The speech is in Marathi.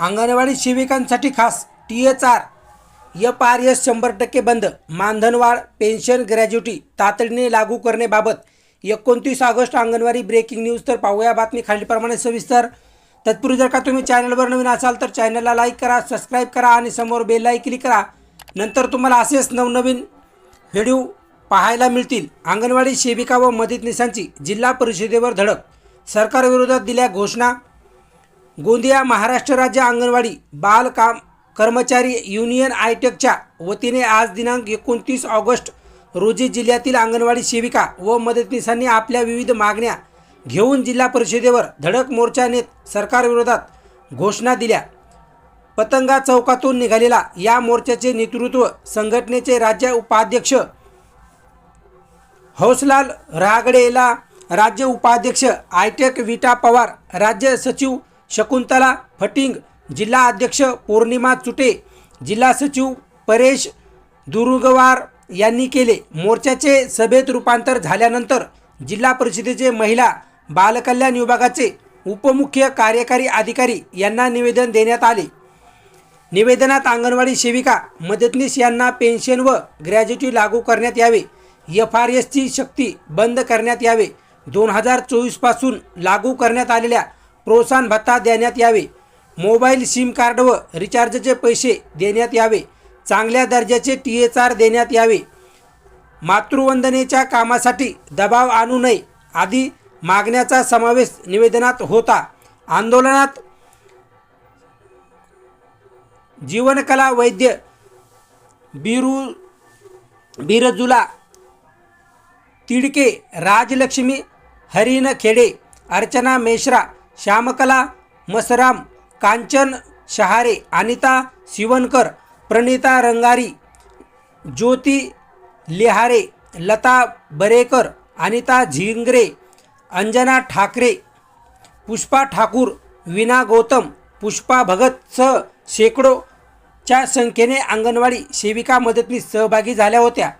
अंगणवाडी सेविकांसाठी खास T H R F R S शंभर टक्के बंद मानधनवाढ पेन्शन ग्रॅज्युटी तातडीने लागू करण्याबाबत एकोणतीस ऑगस्ट अंगणवाडी ब्रेकिंग न्यूज. तर पाहूया बातमी खालीलप्रमाणे सविस्तर. तत्पूर्वी जर का तुम्ही चॅनलवर नवीन असाल तर चॅनलला लाईक करा सबस्क्राईब करा आणि समोर बेललाही क्लिक करा. नंतर तुम्हाला असेच नवनवीन व्हिडिओ पाहायला मिळतील. अंगणवाडी सेविका व मदतनीसांची जिल्हा परिषदेवर धडक. सरकारविरोधात दिल्या घोषणा. गोंदिया महाराष्ट्र राज्य अंगणवाडी बाल काम कर्मचारी युनियन आयटेकच्या वतीने आज दिनांक एकोणतीस ऑगस्ट रोजी जिल्ह्यातील अंगणवाडी सेविका व मदतनीसांनी आपल्या विविध मागण्या घेऊन जिल्हा परिषदेवर धडक मोर्चा नेत सरकारविरोधात घोषणा दिल्या. पतंगा चौकातून निघालेला या मोर्चाचे नेतृत्व संघटनेचे राज्य उपाध्यक्ष हौसलाल रागडेला राज्य उपाध्यक्ष आयटेक विटा पवार राज्य सचिव शकुंतला फटिंग जिल्हा अध्यक्ष पौर्णिमा चुटे जिल्हा सचिव परेश दुरुगवार यांनी केले. मोर्चाचे सभेत रूपांतर झाल्यानंतर जिल्हा परिषदेचे महिला बालकल्याण विभागाचे उपमुख्य कार्यकारी अधिकारी यांना निवेदन देण्यात आले. निवेदनात अंगणवाडी सेविका मदतनीस यांना पेन्शन व ग्रॅज्युटी लागू करण्यात यावे. एफ आर एसची शक्ती बंद करण्यात यावे. दोन हजार चोवीसपासून लागू करण्यात आलेल्या प्रोत्साहन भत्ता देण्यात यावे. मोबाईल सिम कार्ड व रिचार्जचे पैसे देण्यात यावे. चांगल्या दर्जाचे टी एच आर देण्यात यावे. मातृवंदनेच्या कामासाठी दबाव आणू नये आदी मागण्याचा समावेश निवेदनात होता. आंदोलनात जीवनकला वैद्य बिरू बिरजुला तिडके राजलक्ष्मी हरिण खेडे अर्चना मेश्रा श्यामकला मसराम कांचन शहारे अनिता शिवनकर प्रणिता रंगारी ज्योती लिहारे लता बरेकर अनिता झिंगरे अंजना ठाकरे पुष्पा ठाकूर विना गौतम पुष्पा भगत सह शेकडोच्या संख्येने अंगणवाडी सेविका मदतनीस सहभागी झाल्या होत्या.